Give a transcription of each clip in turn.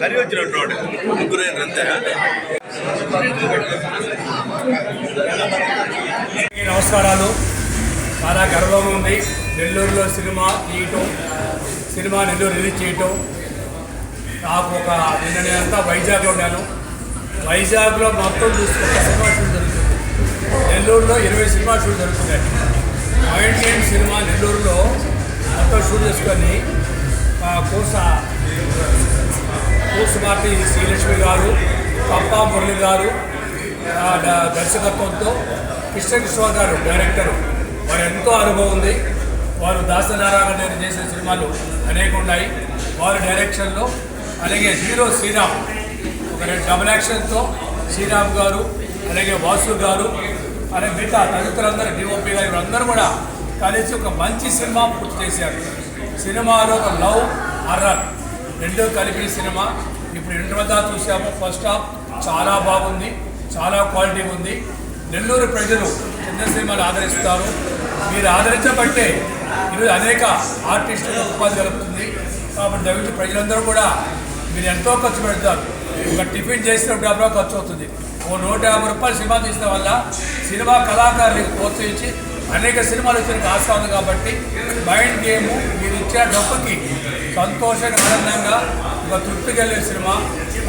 కరి వచ్చినట్టు ముగ్గురు అంతే నమస్కారాలు. చాలా గర్వంగా ఉంది. నెల్లూరులో సినిమా తీయటం సినిమా నెల్లూరు రిలీజ్ చేయటం. నాకు ఒక నిన్న నేనంతా వైజాగ్లో ఉన్నాను. వైజాగ్లో మొత్తం చూసుకుంటే సినిమా షూట్ జరుగుతుంది. నెల్లూరులో ఇరవై సినిమా షూట్ జరుగుతున్నాయి. పాయింట్ నైన్ సినిమా నెల్లూరులో మొత్తం షూట్ చేసుకొని కోస కూసుమార్తి శ్రీలక్ష్మి గారు పప్పా మురళి గారు దర్శకత్వంతో కృష్ణ కిషోర్ గారు డైరెక్టర్. వారు ఎంతో అనుభవం ఉంది. వారు దాసనారాయణ గారు చేసిన సినిమాలు అనేక ఉన్నాయి. వారి డైరెక్షన్లో అలాగే హీరో శ్రీరామ్. ఒక డబుల్ యాక్షన్తో శ్రీరామ్ గారు అలాగే వాసు గారు అలాగే మిగతా తదితరులందరూ డిఓపి గారు అందరూ కూడా కలిసి ఒక మంచి సినిమా పూర్తి చేశారు. సినిమాలో ఒక లవ్ హర్రర్. రెండో కలిపి సినిమా. ఇప్పుడు ఇంటి వద్ద చూసాము. ఫస్ట్ హాఫ్ చాలా బాగుంది. చాలా క్వాలిటీ ఉంది. నెల్లూరు ప్రజలు చిన్న సినిమాలు ఆదరిస్తారు. మీరు ఆదరించబట్టే ఈరోజు అనేక ఆర్టిస్టులకు ఉపాధి కలుగుతుంది. కాబట్టి దయచేసి ప్రజలందరూ కూడా మీరు ఎంతో ఖర్చు పెడతారు. ఒక టిఫిన్ చేసినప్పుడు డబ్బులో ఖర్చు అవుతుంది. ఓ నూట యాభై రూపాయలు సినిమా తీసిన వల్ల సినిమా కళాకారులకు ప్రోత్సహించి అనేక సినిమాలు వచ్చేందుకు ఆస్కారం కాబట్టి మైండ్ గేమ్ మీరు ఇచ్చే డబ్బుకి సంతోషంగా ఆనందంగా ఒక తృప్తి కలిగే సినిమా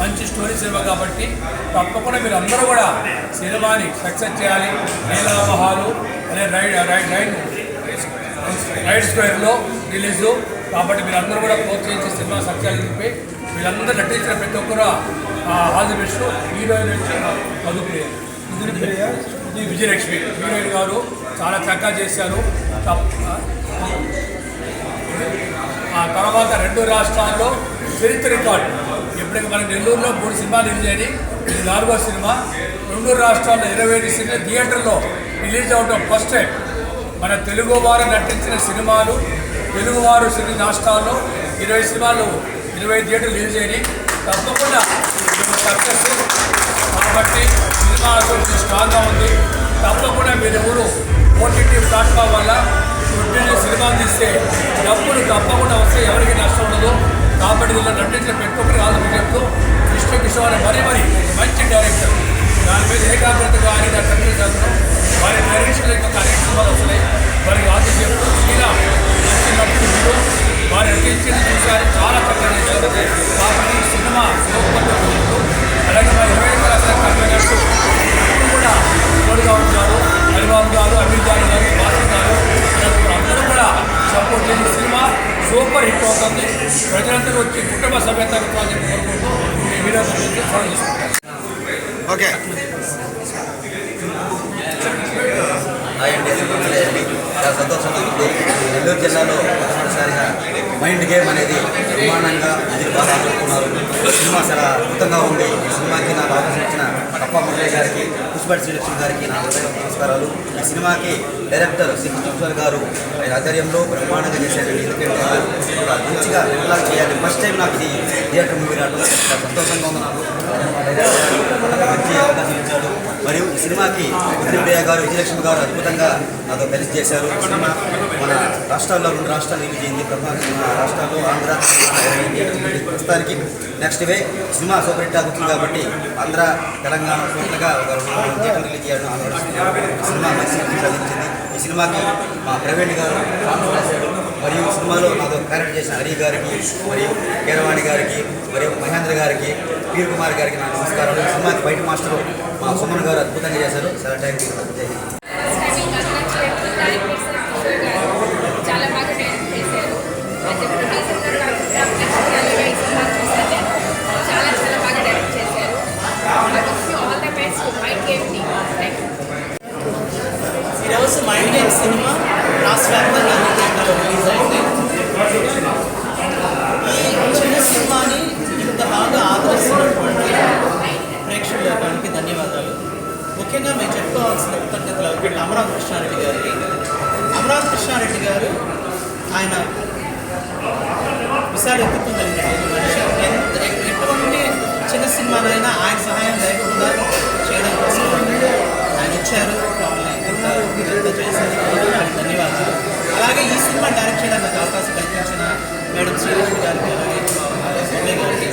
మంచి స్టోరీ సినిమా కాబట్టి తప్పకుండా మీరు అందరూ కూడా సినిమాని సక్సెస్ చేయాలి. నీలామహాలు అనే రైడ్ రైడ్ రైడ్ రైట్ స్క్వేర్లో రిలీజు కాబట్టి మీరందరూ కూడా ప్రోత్సహించి సినిమా సక్సెస్ చెప్పి వీళ్ళందరూ నటించిన ప్రతి ఒక్కరు బెస్ట్ హీరోయిన్ వచ్చి మధుప్రియ ఇది విజయలక్ష్మి. హీరోయిన్ గారు చాలా చక్కగా చేశారు. ఆ తర్వాత రెండు రాష్ట్రాల్లో చరిత్ర రికార్డు. ఇప్పటికి మన నెల్లూరులో మూడు సినిమాలు రిలీజ్ అయినాయి ఇది నాలుగో సినిమా. రెండు రాష్ట్రాల్లో ఇరవై ఐదు సినిమా థియేటర్లో రిలీజ్ అవడం ఫస్ట్ టైం. మన తెలుగు వారు నటించిన సినిమాలు తెలుగువారు సినీ రాష్ట్రాల్లో ఇరవై సినిమాలు ఇరవై థియేటర్లు రిలీజ్ అయినాయి. తప్పకుండా సక్సెస్ కాబట్టి సినిమా అభివృద్ధి స్ట్రాంగ్గా ఉంది. తప్పకుండా మీరు ఎవరు ఓటీటీ ప్లాట్ఫామ్ వల్ల ఒట్టిని సినిమా తీస్తే డబ్బులు తప్పకుండా వస్తే ఎవరికి నష్టం ఉండదు. కాబట్టి దీనిలో నటించిన పెట్టుకుని ఒక్కరికి చెప్తూ కృష్ణ కిషోర్ మరీ మరి మంచి డైరెక్టర్ దాని మీద ఏకాగ్రతగా ఆయన తండ్రి చేస్తున్నాం వారి డైరెక్షన్ యొక్క ఓకే. చాలా సంతోషంగా ఉంది నెల్లూరు జిల్లాలో మొదటిసారిగా మైండ్ గేమ్ అనేది నిర్మాణంగా ప్రజలు బాగా ఆడుతున్నారు సినిమా చాలా అద్భుతంగా ఉంది. ఈ సినిమాకి నాకు అవకాశం ఇచ్చిన కప్ప మురళి గారికి పుష్పటి శ్రీలక్ష్మి గారికి నా హృదయ నమస్కారాలు. ఈ సినిమాకి డైరెక్టర్ శ్రీ కృష్ణేశ్వర్ గారు ఆయన ఆధ్వర్యంలో బ్రహ్మాండంగా చేశారండి ఎందుకంటే మంచిగా రిలాక్ చేయాలి? ఫస్ట్ టైం నాకు ఇది థియేటర్ మూవీ రావడం సంతోషంగా ఉంది నాకు. మంచి అవకాశం ఇచ్చాడు మరియు ఈ సినిమాకి విజయప్రియ గారు విజయలక్ష్మి గారు అద్భుతంగా నాతో కలిసి చేశారు. సినిమా మన రాష్ట్రాల్లో రెండు రాష్ట్రాలు రిలీజ్ అయింది. రాష్ట్రాల్లో ఆంధ్ర ప్రస్తుతానికి next way cinema super hit అవుతుంది కాబట్టి ఆంధ్ర తెలంగాణ టోటల్గా ఒక రిలీజ్ చేయడం సినిమా మంచి సాధించింది ఈ సినిమాకి మా ప్రవీణ్ గారు రాశాడు మరియు సినిమాలో నాతో క్యారెక్టర్ చేసిన హరి గారికి మరియు కీరవాణి గారికి మరియు మహేంద్ర గారికి పీర్ కుమార్ గారికి నా నమస్కారాలు. ఈ సినిమాకి బయట మాస్టర్ మా సుమన్ గారు అద్భుతంగా చేశారు. చాలా థ్యాంక్ యూ గారి అమరావతి కృష్ణారెడ్డి గారు ఆయన విశాఖ ఎత్తుత్వం ఎటువంటి చిన్న సినిమాలైనా ఆయన సహాయం లేకుండా చేయడం కోసం ఆయన వచ్చారు ధన్యవాదాలు. అలాగే ఈ సినిమా డైరెక్ట్ మేడం గారికి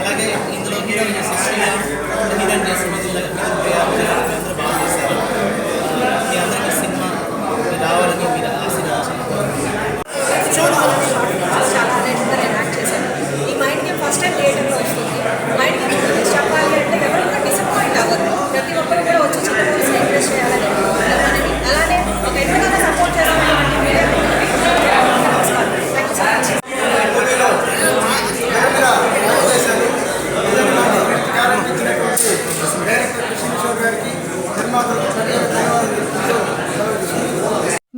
అలాగే ఇందులో హీరోయిన్ చేసిన హీరోయిన్ చేసిన